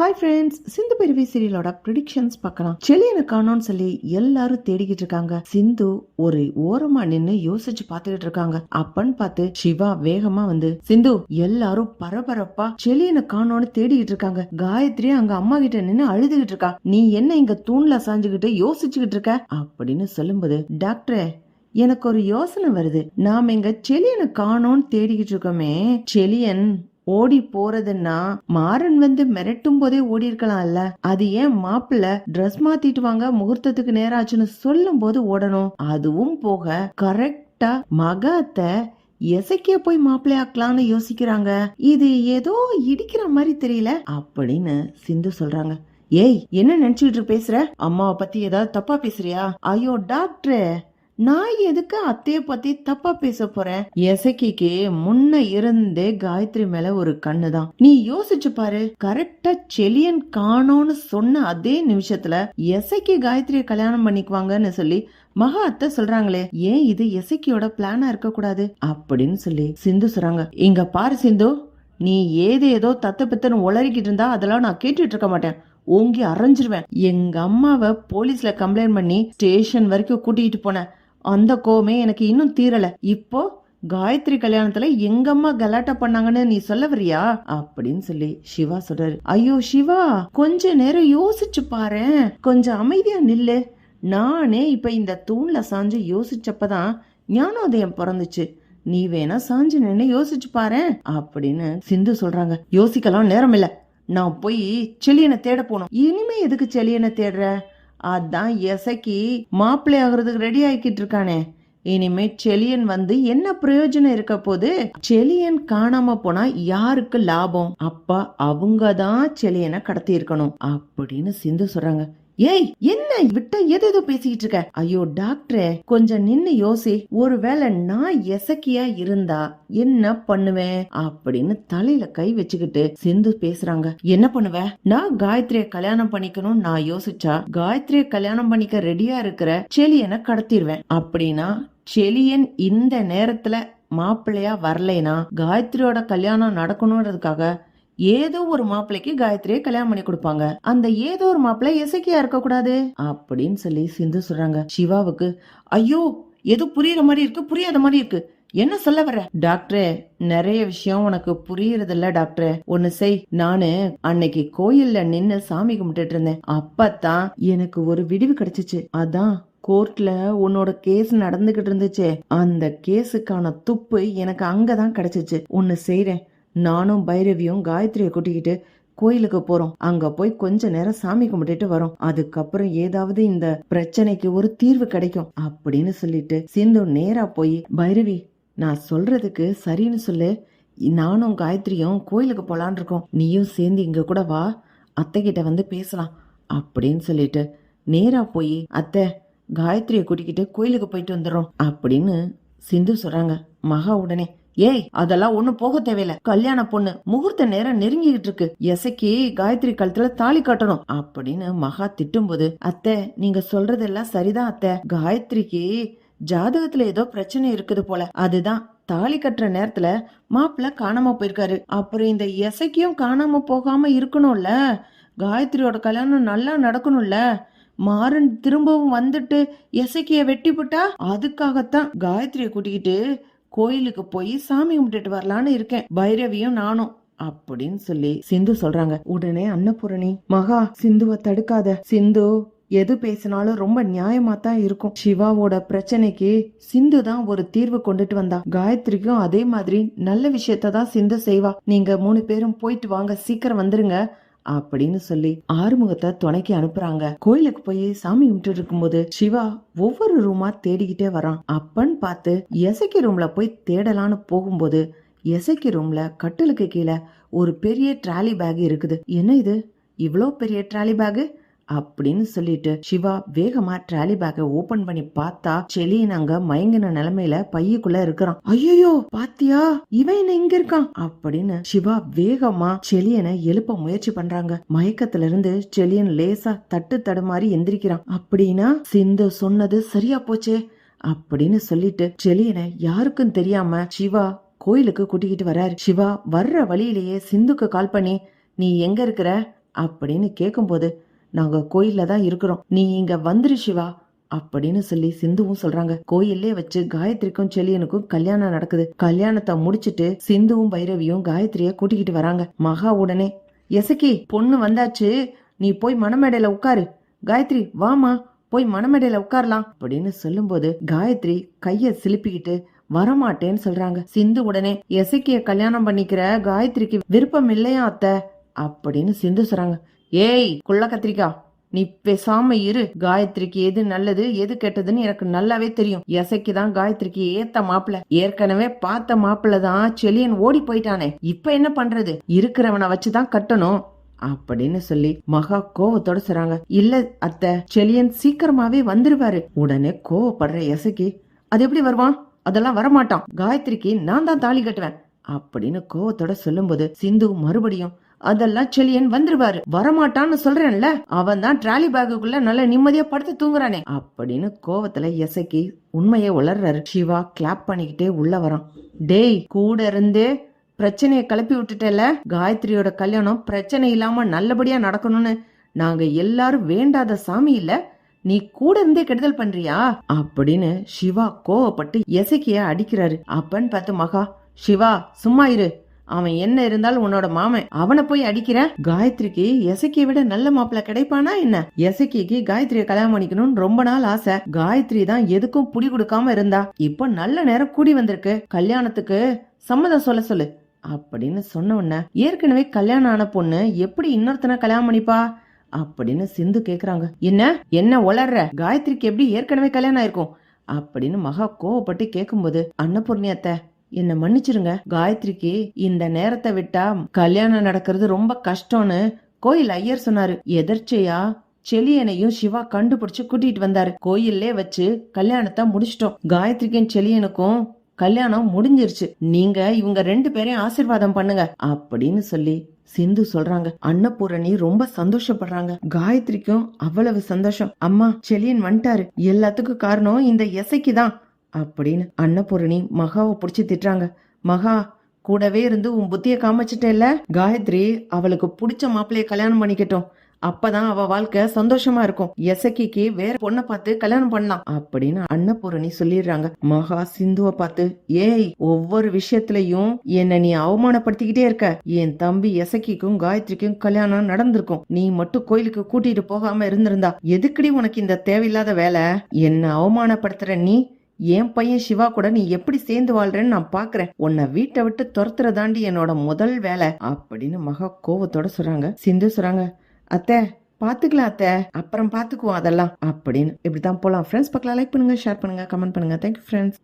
Hi friends Sindhu பெருவி சீரியலோட predictions பார்க்கலாம். செலியனை காணோம்னு சொல்லி எல்லாரும் தேடிக்கிட்டு இருக்காங்க. சிந்து ஒரு ஓரமா நின்னு யோசிச்சு பார்த்துக்கிட்டு இருக்காங்க. அப்பன்னு பார்த்து சிவா வேகமா வந்து சிந்து எல்லாரும் பரபரப்பா செலியனை காணோம்னு தேடிக்கிட்டு இருக்காங்க. காயத்ரி அங்க அம்மா கிட்ட நின்னு அழுதுகிட்டு இருக்கா. நீ என்ன இங்க தூண்ல சாஞ்சுக்கிட்டு யோசிச்சுக்கிட்டு இருக்க? அப்படின்னு சொல்லும்போது டாக்டரே எனக்கு ஒரு யோசனை வருது. நாம இங்க செலியனை காணோம்னு தேடிக்கிட்டு இருக்கோமே. செலியன் ஓடி போறதுன்னா மாறன் வந்து மிரட்டும் போதே ஓடி இருக்கலாம்ல அது ஏன் மாப்பிள்ள ட்ரெஸ் மாத்திட்டு வாங்க முகூர்த்தத்துக்கு நேராச்சுன்னு சொல்லும் போது ஓடணும்? அதுவும் போக கரெக்டா மகாத்த எசைக்கே போய் மாப்பிள்ளையாக்கலாம்னு யோசிக்கிறாங்க. இது ஏதோ இடிக்கிற மாதிரி தெரியல அப்படின்னு சிந்து சொல்றாங்க. ஏய் என்ன நினைச்சுக்கிட்டு பேசுற? அம்மாவை பத்தி ஏதாவது தப்பா பேசுறியா? ஐயோ டாக்டர். நான் எதுக்கு அத்தைய பத்தி தப்பா பேச போறேன் எசக்கிக்கு முன்ன இருந்தே காயத்ரி மேல ஒரு கண்ணு தான் நீ யோசிச்சு பாரு கரெக்டா செலியன் காணோன்னு சொன்ன அதே நிமிஷத்துல எசக்கி காயத்ரிய கல்யாணம் பண்ணிக்குவாங்கன்னு சொல்லி மகா அத்தை சொல்றாங்களே ஏன் இது எசக்கியோட பிளானா இருக்க கூடாது அப்படின்னு சொல்லி சிந்து சொல்றாங்க. இங்க பாரு சிந்து நீ ஏது ஏதோ தத்த பித்தன்னு உளறிக்கிட்டு இருந்தா அதெல்லாம் நான் கேட்டுட்டு இருக்க மாட்டேன். ஓங்கி அரைஞ்சிருவேன். எங்க அம்மாவை போலீஸ்ல கம்ப்ளைண்ட் பண்ணி ஸ்டேஷன் வரைக்கும் கூட்டிகிட்டு போனேன். அந்த கோவமே எனக்கு இன்னும் தீரல. இப்போ காயத்ரி கல்யாணத்துல எங்கம்மா கலாட்டா பண்ணாங்கன்னு நீ சொல்ல வரியா? அப்படின்னு சொல்லி சிவா சொல்றாரு. ஐயோ சிவா கொஞ்ச நேரம் யோசிச்சு பாரு. கொஞ்சம் அமைதியா நில்லு. நானே இப்ப இந்த தூண்ல சாஞ்சு யோசிச்சப்பதான் ஞானோதயம் பிறந்துச்சு. நீ வேணா சாஞ்சு நின்னு யோசிச்சு பாரு அப்படின்னு சிந்து சொல்றாங்க. யோசிக்கலாம் நேரம் இல்ல. நான் போய் செலியனை தேட போனோம். இனிமே எதுக்கு செலியனை தேடுற? அதான் எசைக்கு மாப்பிள்ளை ஆகுறதுக்கு ரெடி ஆகிக்கிட்டு இருக்கானே இனிமே செலியன் வந்து என்ன பிரயோஜனம் இருக்க போது செலியன் காணாம போனா யாருக்கு லாபம்? அப்ப அவங்க தான் செலியனை கடத்தி இருக்கணும் அப்படின்னு சிந்து சொல்றாங்க. ஏய் என்ன விட்ட எது பேசிக்கிட்டு இருக்க? ஐயோ டாக்டரே கொஞ்சம் நின்னு யோசி. ஒருவேளை நான் எசக்கியா இருந்தா என்ன பண்ணுவேன்? அப்படின்னு தலையில கை வச்சுக்கிட்டு சிந்து பேசுறாங்க. என்ன பண்ணுவ? நான் காயத்ரிய கல்யாணம் பண்ணிக்கணும் நான் யோசிச்சா காயத்ரிய கல்யாணம் பண்ணிக்க ரெடியா இருக்கிற செலியனை கடத்திடுவேன் அப்படின்னா செலியன் இந்த நேரத்துல மாப்பிள்ளையா வரலைனா காயத்ரியோட கல்யாணம் நடக்கணும்ன்றதுக்காக ஏதோ ஒரு மாப்பிள்ளைக்கு காயத்ரியை கல்யாணம் பண்ணி கொடுப்பாங்க. அந்த ஏதோ ஒரு மாப்பிள்ளை இசைக்கியா இருக்க கூடாது அப்படின்னு சொல்லி சிந்து சொல்றாங்க. சிவாவுக்கு ஐயோ ஏதோ புரியுற மாதிரி இருக்கு? புரியாத மாதிரி இருக்கு. என்ன சொல்ல வர டாக்டரே நிறைய விஷயம் உனக்கு புரியறது இல்ல டாக்டரே. ஒன்னு செய். நானு அன்னைக்கு கோயில்ல நின்னு சாமி கும்பிட்டுட்டு இருந்தேன். அப்பதான் எனக்கு ஒரு விடிவு கிடைச்சிச்சு. அதான் கோர்ட்ல உன்னோட கேஸ் நடந்துகிட்டு இருந்துச்சு. அந்த கேஸுக்கான துப்பு எனக்கு அங்கதான் கிடைச்சிச்சு. ஒன்னு செய்யறேன் நானும் பைரவியும் காயத்ரியை கூட்டிக்கிட்டு கோயிலுக்கு போறோம். அங்க போய் கொஞ்ச நேரம் சாமி கும்பிட்டுட்டு வரோம். அதுக்கப்புறம் ஏதாவது இந்த பிரச்சனைக்கு ஒரு தீர்வு கிடைக்கும் அப்படின்னு சொல்லிட்டு சிந்து நேரா போய் பைரவி நான் சொல்றதுக்கு சரின்னு சொல்லு. நானும் காயத்ரியும் கோயிலுக்கு போலான் இருக்கோம். நீயும் சேர்ந்து இங்க கூட வா. அத்தைகிட்ட வந்து பேசலாம். அப்படின்னு சொல்லிட்டு நேரா போய் அத்தை காயத்ரியை கூட்டிக்கிட்டு கோயிலுக்கு போயிட்டு வந்துடுறோம். அப்படின்னு சிந்து சொல்றாங்க. மகா உடனே ஏய் அதெல்லாம் ஒண்ணும் போக தேவையில்ல. கல்யாண பொண்ணு முகூர்த்த நேரம் நெருங்கிக்கிட்டு இருக்கு. எசைக்கு காயத்ரி கழுத்துல தாலி கட்டணும். அப்படின்னு மகா திட்டும்போது அத்தை நீங்க சொல்றதெல்லாம் சரிதான் அத்தை. காயத்ரிக்கு ஜாதகத்துல ஏதோ பிரச்சனை இருக்குது போல. அதுதான். தாலி கட்டுற நேரத்துல மாப்பிள்ள காணாம போயிருக்காரு. அப்புறம் இந்த எசக்கியும் காணாம போகாம இருக்கணும்ல? காயத்ரியோட கல்யாணம் நல்லா நடக்கணும்ல? மாறன் திரும்பவும் வந்துட்டு இசைக்கையை வெட்டிபுட்டா அதுக்காகத்தான் காயத்ரியை கூட்டிக்கிட்டு கோயிலுக்கு போய் சாமி கும்பிட்டுட்டு வரலான்னு இருக்கேன். பைரவியும் நானும். அப்படின்னு சொல்லி சிந்து சொல்றாங்க. உடனே அன்னபூரணி மகா சிந்துவை தடுக்காத. சிந்து எது பேசினாலும் ரொம்ப நியாயமா தான் இருக்கும். சிவாவோட பிரச்சனைக்கு சிந்து தான் ஒரு தீர்வு கொண்டுட்டு வந்தா. காயத்ரிக்கும் அதே மாதிரி நல்ல விஷயத்த தான் சிந்து செய்வா. நீங்க மூணு பேரும் போயிட்டு வாங்க. சீக்கிரம் வந்துருங்க. அப்படின்னு சொல்லி ஆறுமுகத்தை துணைக்கு அனுப்புறாங்க. கோயிலுக்கு போய் சாமி கும்பிட்டு இருக்கும்போது சிவா ஒவ்வொரு ரூமா தேடிக்கிட்டே வரான். அப்பன்னு பார்த்து எசைக்கு ரூம்ல போய் தேடலான்னு போகும்போது எசைக்கு ரூம்ல கட்டிலுக்கு கீழே ஒரு பெரிய ட்ராலி பேக் இருக்குது. என்ன இது? இவ்வளோ பெரிய ட்ராலி பேகு அப்படின்னு சொல்லிட்டு சிவா வேகமா ட்ராலி பேக்கை ஓபன் பண்ணி பார்த்தா செலியன் அங்க மயங்கின நிலைமையில பையக்குள்ள இருக்கிறான். ஐயோ பாத்தியா? இவன் என்ன இங்க இருக்கான்? அப்படின்னு சிவா வேகமா செலியனை எழுப்ப முயற்சி பண்றாங்க. மயக்கத்துல இருந்து செலியன் லேசா தட்டு தடுமாறி எந்திரிக்கிறான். அப்படின்னா சிந்து சொன்னது சரியா போச்சே? அப்படின்னு சொல்லிட்டு செலியனை யாருக்கும் தெரியாம சிவா கோயிலுக்கு கூட்டிக்கிட்டு வராரு. சிவா வர்ற வழியிலேயே சிந்துக்கு கால் பண்ணி நீ எங்க இருக்கிற? அப்படின்னு கேட்கும்போது நாங்க கோயில்ல தான் இருக்கிறோம். நீ இங்க வந்துரு சிவா அப்படின்னு சொல்லி சிந்துவும் சொல்றாங்க. கோயில்லே வச்சு காயத்ரிக்கும் செலியனுக்கும் கல்யாணம் நடக்குது. கல்யாணத்தை முடிச்சிட்டு சிந்துவும் பைரவியும் காயத்ரிய கூட்டிக்கிட்டு வராங்க. மகா உடனே எசக்கி பொண்ணு வந்தாச்சு. நீ போய் மணமேடையில உட்காரு. காயத்ரி வாமா போய் மணமேடையில உட்காரலாம். அப்படின்னு சொல்லும்போது காயத்ரி கைய சிலுப்பிக்கிட்டு வரமாட்டேன்னு சொல்றாங்க. சிந்து உடனே எசக்கிய கல்யாணம் பண்ணிக்கிற காயத்ரிக்கு விருப்பம் இல்லையா அத்தை? அப்படின்னு சிந்து சொல்றாங்க. ஏய் குள்ள கத்திரிக்கா நீ பேசாம இரு. காயத்ரிக்கு எது நல்லது எது கெட்டதுன்னு எனக்கு நல்லாவே தெரியும். எசைக்கு தான் காயத்ரிக்கு ஏத்த மாப்பிள்ள ஏற்கனவே பார்த்த மாப்பிள தான் செலியன் ஓடி போயிட்டானே. இப்ப என்ன பண்றது? இருக்கிறவனை வச்சுதான் கட்டணும். அப்படின்னு சொல்லி மகா கோவத்தோட சொல்றாங்க. இல்ல அத்தை செலியன் சீக்கிரமாவே வந்துருவாரு. உடனே கோவப்படுற எசைக்கு அது எப்படி வருவான்? அதெல்லாம் வரமாட்டான். காயத்ரிக்கு நான் தான் தாலி கட்டுவேன். அப்படின்னு கோவத்தோட சொல்லும்போது சிந்து மறுபடியும் அதெல்லாம் செழியன் வந்துருவாரு. வரமாட்டான்னு சொல்றேன்ல அவன் தான் ட்ராலி பேக்குக்குள்ள நல்ல நிம்மதியா படுத்து தூங்குறானே. அப்படின்னு கோவத்துல எசைக்கு உண்மையை உளர்றாரு. சிவா கிளாப் பண்ணிக்கிட்டே உள்ள வரான். டேய் கூட இருந்தே பிரச்சனையை கிளப்பி விட்டுட்டேல? காயத்ரியோட கல்யாணம் பிரச்சனை இல்லாம நல்லபடியா நடக்கணும்னு நாங்க எல்லாரும் வேண்டாத சாமி இல்ல நீ கூட இருந்தே கெடுதல் பண்றியா? அப்படின்னு சிவா கோவப்பட்டு எசக்கிய அடிக்கிறாரு. அப்பன்னு பார்த்து மகா சிவா சும்மா இரு. அவன் என்ன இருந்தாலும் உன்னோட மாமன். அவனை போய் அடிக்கிற காயத்ரிக்கு எசக்கியை விட நல்ல மாப்பிள்ள கிடைப்பானா என்ன? எசக்கிக்கு காயத்ரியை கல்யாணம் பண்ணிக்கணும்னு ரொம்ப நாள் ஆசை. காயத்ரி தான் எதுக்கும் புடி கொடுக்காம இருந்தா. இப்போ நல்ல நேரம் கூடி வந்திருக்கு. கல்யாணத்துக்கு சம்மதம் சொல்ல சொல்லு. அப்படின்னு சொன்ன உடனே ஏற்கனவே கல்யாணம் ஆன பொண்ணு எப்படி இன்னொருத்தனை கல்யாணம் பண்ணிப்பா? அப்படின்னு சிந்து கேக்குறாங்க. என்ன? என்ன உளர்ற? காயத்ரிக்கு எப்படி ஏற்கனவே கல்யாணம் ஆயிருக்கும்? அப்படின்னு மகா கோவப்பட்டு கேட்கும்போது அன்னபூர்ணி அத்தை என்ன மன்னிச்சிருங்க. காயத்ரிக்கு இந்த நேரத்தை விட்டா கல்யாணம் நடக்கிறது ரொம்ப கஷ்டம்னு கோயில் ஐயர் சொன்னாரு. எதர்ச்சையா? செலியனையும் சிவா கண்டுபிடிச்சு கூட்டிட்டு வந்தாரு. கோயில்லே வச்சு கல்யாணத்தை முடிச்சிட்டோம். காயத்ரிக்கும் செலியனுக்கும் கல்யாணம் முடிஞ்சிருச்சு. நீங்க இவங்க ரெண்டு பேரையும் ஆசீர்வாதம் பண்ணுங்க அப்படின்னு சொல்லி சிந்து சொல்றாங்க. அன்னபூரணி ரொம்ப சந்தோஷப்படுறாங்க. காயத்ரிக்கும் அவ்வளவு சந்தோஷம். அம்மா செலியன் வந்துட்டாரு. எல்லாத்துக்கும் காரணம் இந்த இசைக்கு தான் அப்படின்னு அன்னபூரணி மகாவை பிடிச்சி திட்டுறாங்க. மகா கூடவே இருந்து உன் புத்திய காமிச்சிட்டேல்ல? காயத்ரி அவளுக்கு பிடிச்ச மாப்பிள்ளைய கல்யாணம் பண்ணிக்கட்டும். அப்பதான் அவ வாழ்க்கை சந்தோஷமா இருக்கும். எசக்கிக்கு வேற பொண்ணை பார்த்து கல்யாணம் பண்ணலாம் அப்படின்னு அன்னபூரணி சொல்லிடுறாங்க. மகா சிந்துவை பார்த்து ஏய் ஒவ்வொரு விஷயத்திலையும் என்ன நீ அவமானப்படுத்திக்கிட்டே இருக்க. என் தம்பி எசக்கிக்கும் காயத்ரிக்கும் கல்யாணம் நடந்திருக்கும். நீ மட்டும் கோயிலுக்கு கூட்டிட்டு போகாம இருந்திருந்தா எதுக்குடி உனக்கு இந்த தேவையில்லாத வேலை? என்ன அவமானப்படுத்துற நீ என் பையன் சிவா கூட நீ எப்படி சேர்ந்து வாழ்றேன்னு நான் பாக்குறேன். உன்னை வீட்டை விட்டு துரத்துறதாண்டி என்னோட முதல் வேலை. அப்படின்னு மகா கோவத்தோட சொல்றாங்க. சிந்து சொல்றாங்க அத்தை பாத்துக்கலாம் அத்தை. அப்புறம் பாத்துக்குவோம் அதெல்லாம். அப்படின்னு. இப்படிதான் போலாம். ஃப்ரெண்ட்ஸ் பக்கம் லைக் பண்ணுங்க ஷேர் பண்ணுங்க கமெண்ட் பண்ணுங்க. Thank you friends